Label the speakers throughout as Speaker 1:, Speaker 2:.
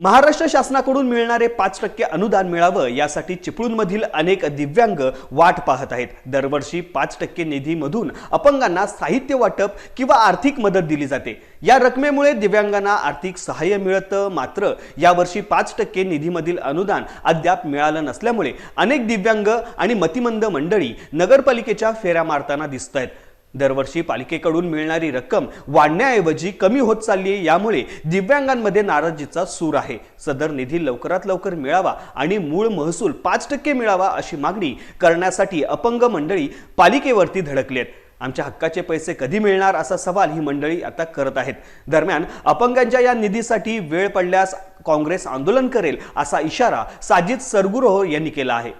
Speaker 1: महाराष्ट्र शासनाकडून मिळणारे पाच टक्के अनुदान मिळावं यासाठी चिपळूणमधील अनेक दिव्यांग वाट पाहत आहेत. दरवर्षी पाच टक्के निधीमधून अपंगांना साहित्य वाटप किंवा आर्थिक मदत दिली जाते. या रकमेमुळे दिव्यांगांना आर्थिक सहाय्य मिळतं मात्र यावर्षी पाच टक्के निधीमधील अनुदान अद्याप मिळालं नसल्यामुळे अनेक दिव्यांग आणि मतिमंद मंडळी नगरपालिकेच्या फेऱ्या मारताना दिसत आहेत. दरवर्षी पालिकेकडून मिळणारी रक्कम वाढण्याऐवजी कमी होत चालली आहे. यामुळे दिव्यांगांमध्ये नाराजीचा सूर आहे. सदर निधी लवकरात लवकर मिळावा आणि मूळ महसूल पाच टक्के मिळावा अशी मागणी करण्यासाठी अपंग मंडळी पालिकेवरती धडकली आहेत. आमच्या हक्काचे पैसे कधी मिळणार असा सवाल ही मंडळी आता करत आहेत. दरम्यान अपंगांच्या या निधीसाठी वेळ पडल्यास काँग्रेस आंदोलन करेल असा इशारा साजिद सरगुरोह यांनी केला आहे.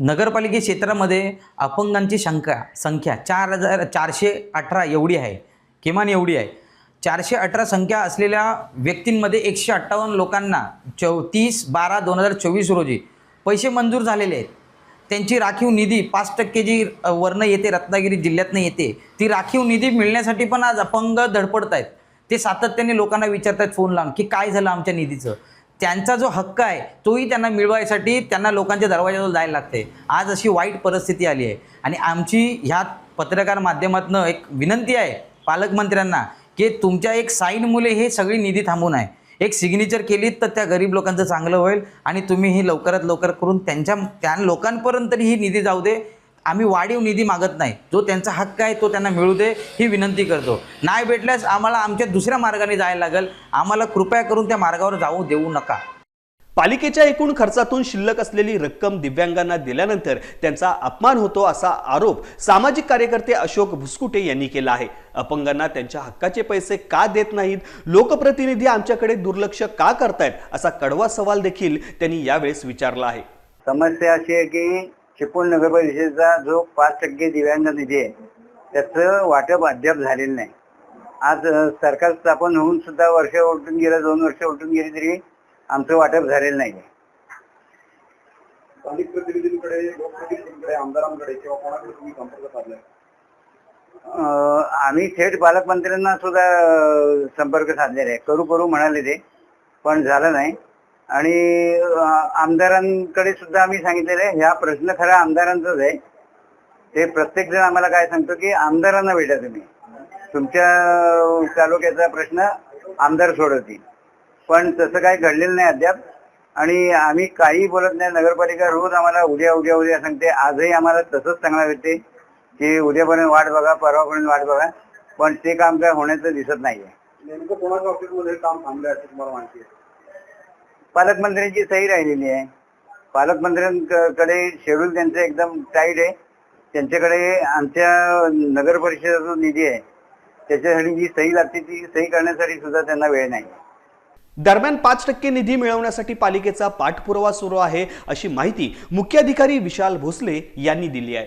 Speaker 2: नगरपालिके क्षेत्रामध्ये अपंगांची संख्या संख्या चार हजार चारशे अठरा एवढी आहे. किमान एवढी आहे. चारशे अठरा संख्या असलेल्या व्यक्तींमध्ये एकशे अठ्ठावन्न लोकांना चौतीस बारा दोन हजार चोवीस रोजी पैसे मंजूर झालेले आहेत. त्यांची राखीव निधी पाच टक्के जी वर्ण येते रत्नागिरी जिल्ह्यातनं येते ती राखीव निधी मिळण्यासाठी पण आज अपंग धडपडत आहेत. ते सातत्याने लोकांना विचारत आहेत फोन लावून की काय झालं आमच्या निधीचं? त्यांचा जो हक्क आहे तोही त्यांना मिळवायसाठी त्यांना लोकांच्या दरवाजाजवळ जायला लागते. आज अशी वाईट परिस्थिती आली आहे. आणि आमची ह्या पत्रकार माध्यमातून एक विनंती आहे पालकमंत्र्यांना की तुमच्या एक साईन मुले हे सगळी निधी थांबून आहे. एक सिग्नेचर केलीत तर त्या गरीब लोकांचं चांगलं होईल आणि तुम्ही ही लवकरात लवकर करून त्यांच्या त्या लोकांपर्यंत तरी ही निधी जाऊ दे. आम्ही वाढीव निधी मागत नाही. जो त्यांचा हक्क आहे तो त्यांना मिळू दे ही विनंती करतो. नाही भेटल्यास आम्हाला आमच्या दुसऱ्या मार्गाने जायला लागेल. आम्हाला कृपया करून त्या मार्गावर जाऊ देऊ नका.
Speaker 1: पालिकेच्या एकूण खर्चातून शिल्लक असलेली रक्कम दिव्यांगांना दिल्यानंतर त्यांचा अपमान होतो असा आरोप सामाजिक कार्यकर्ते अशोक भुसकुटे यांनी केला आहे. अपंगांना त्यांच्या हक्काचे पैसे का देत नाहीत? लोकप्रतिनिधी आमच्याकडे दुर्लक्ष का करतायत? असा कडवा सवाल देखील त्यांनी यावेळेस विचारला आहे.
Speaker 3: समस्या अशी आहे की चिपळूण नगर परिषदेचा जो पाच टक्के दिव्यांग निधी आहे त्याचं वाटप अद्याप झालेलं नाही. आज सरकार स्थापन होऊन सुद्धा वर्ष उलटून गेलं दोन वर्ष उलटून गेली तरी आमचं वाटप झालेलं नाही.
Speaker 4: स्थानिक प्रतिनिधींकडे लोकप्रतिनिधींकडे आमदारांकडे किंवा कोणाकडे तुम्ही संपर्क साधलाय?
Speaker 3: आम्ही थेट पालकमंत्र्यांना सुद्धा संपर्क साधलेला आहे. करू करू म्हणाले ते पण झालं नाही. आणि आमदारांकडे सुद्धा आम्ही सांगितलेलं आहे ह्या प्रश्न खरा आमदारांचाच आहे. ते प्रत्येक जण आम्हाला काय सांगतो की आमदारांना भेटा तुम्ही. तुमच्या तालुक्याचा प्रश्न आमदार सोडवतील. पण तसं काही घडलेलं नाही अद्याप. आणि आम्ही काही बोलत नाही नगरपालिका रोज आम्हाला उद्या उद्या उद्या सांगते. आजही आम्हाला तसंच सांगणार होते की उद्यापर्यंत वाट बघा परवापर्यंत वाट बघा. पण ते काम काय होण्याचं दिसत नाहीये.
Speaker 4: नेमकं कोणाच्या ऑफिसमध्ये काम थांबलं असं तुम्हाला माहिती आहे?
Speaker 3: पालकमंत्र्यांची सही राहिलेली आहे. पालकमंत्र्यांकडे शेड्यूल त्यांचं एकदम टाईट आहे. त्यांच्याकडे आमच्या नगर परिषदेचा जो निधी आहे त्याच्यासाठी जी सही लागते ती सही करण्यासाठी सुद्धा त्यांना वेळ नाही.
Speaker 1: दरम्यान पाच टक्के निधी मिळवण्यासाठी पालिकेचा पाठपुरावा सुरू आहे अशी माहिती मुख्याधिकारी विशाल भोसले यांनी दिली आहे.